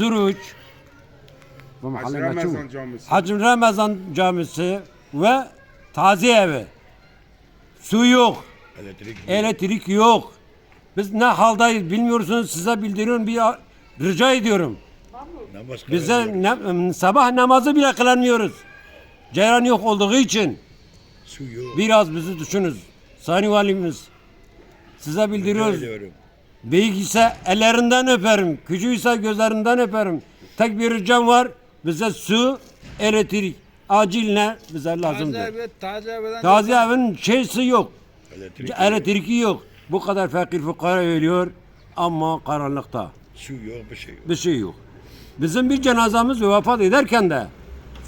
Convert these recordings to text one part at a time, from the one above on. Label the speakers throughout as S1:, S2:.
S1: Suruç,
S2: Hacı. Ramazan Camisi.
S1: Hacı Ramazan Camisi ve taziye evi. Su yok,
S3: Elektrik.
S1: elektrik yok. Biz ne haldayız bilmiyorsunuz size bildiriyorum bir rica ediyorum.
S3: Namaz
S1: Bize ne- sabah namazı bile kılamıyoruz. Ceyran yok olduğu için
S3: Su yok.
S1: biraz bizi düşünün. Sayın Valimiz size
S3: Rica
S1: bildiriyoruz.
S3: ediyorum.
S1: Büyük ise ellerinden öperim. Küçük ise gözlerinden öperim. Tek bir ricam var. Bize su, elektrik acil ne bize lazımdır.
S4: Taze ev, taze evden
S1: Taze evin şeysi yok.
S3: Elektrik.
S1: Elektriki yok. Bu kadar fakir fukara ölüyor ama karanlıkta.
S3: Su yok bir şey yok.
S1: Bir şey yok. Bizim bir cenazemiz vefat ederken de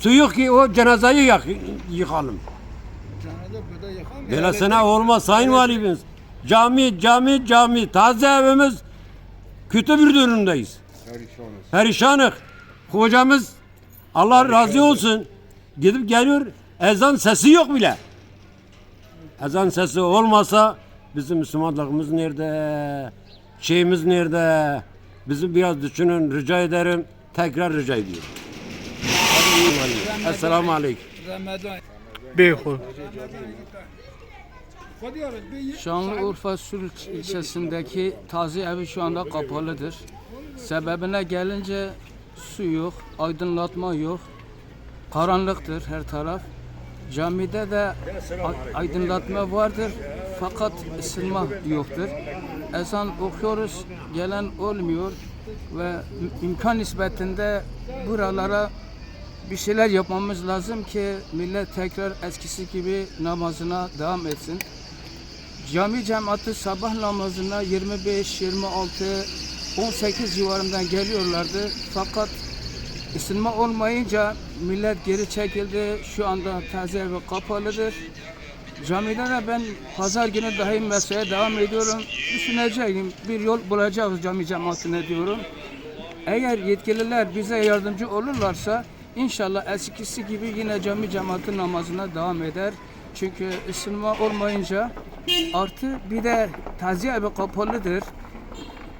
S1: su yok ki o cenazeyi yak, yıkalım.
S4: Cenazede burada bir
S1: Böylesine olmaz sayın valimiz. Cami, cami, cami. Taze evimiz kötü bir durumdayız.
S2: Perişanız.
S1: Perişanık. Hocamız Allah razı olsun. Gidip geliyor ezan sesi yok bile. Ezan sesi olmasa bizim Müslümanlığımız nerede? Şeyimiz nerede? Bizi biraz düşünün rica ederim. Tekrar rica ediyorum. Hadi iyi valim. Esselamu Aleyküm.
S4: Ramazan.
S5: Şanlıurfa Sürüç ilçesindeki tazi evi şu anda kapalıdır. Sebebine gelince su yok, aydınlatma yok, karanlıktır her taraf. Camide de aydınlatma vardır fakat ısınma yoktur. Ezan okuyoruz, gelen olmuyor ve im- imkan nispetinde buralara bir şeyler yapmamız lazım ki millet tekrar eskisi gibi namazına devam etsin. Cami cemaati sabah namazına 25, 26, 18 civarından geliyorlardı. Fakat ısınma olmayınca millet geri çekildi. Şu anda taze evi kapalıdır. Camide de ben pazar günü dahi mesleğe devam ediyorum. Düşüneceğim, bir yol bulacağız cami cemaatine diyorum. Eğer yetkililer bize yardımcı olurlarsa inşallah eskisi gibi yine cami cemaati namazına devam eder. Çünkü ısınma olmayınca artı bir de taziye evi kapalıdır.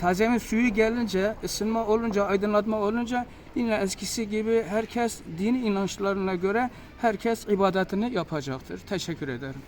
S5: Tazemin suyu gelince, ısınma olunca, aydınlatma olunca yine eskisi gibi herkes dini inançlarına göre herkes ibadetini yapacaktır. Teşekkür ederim.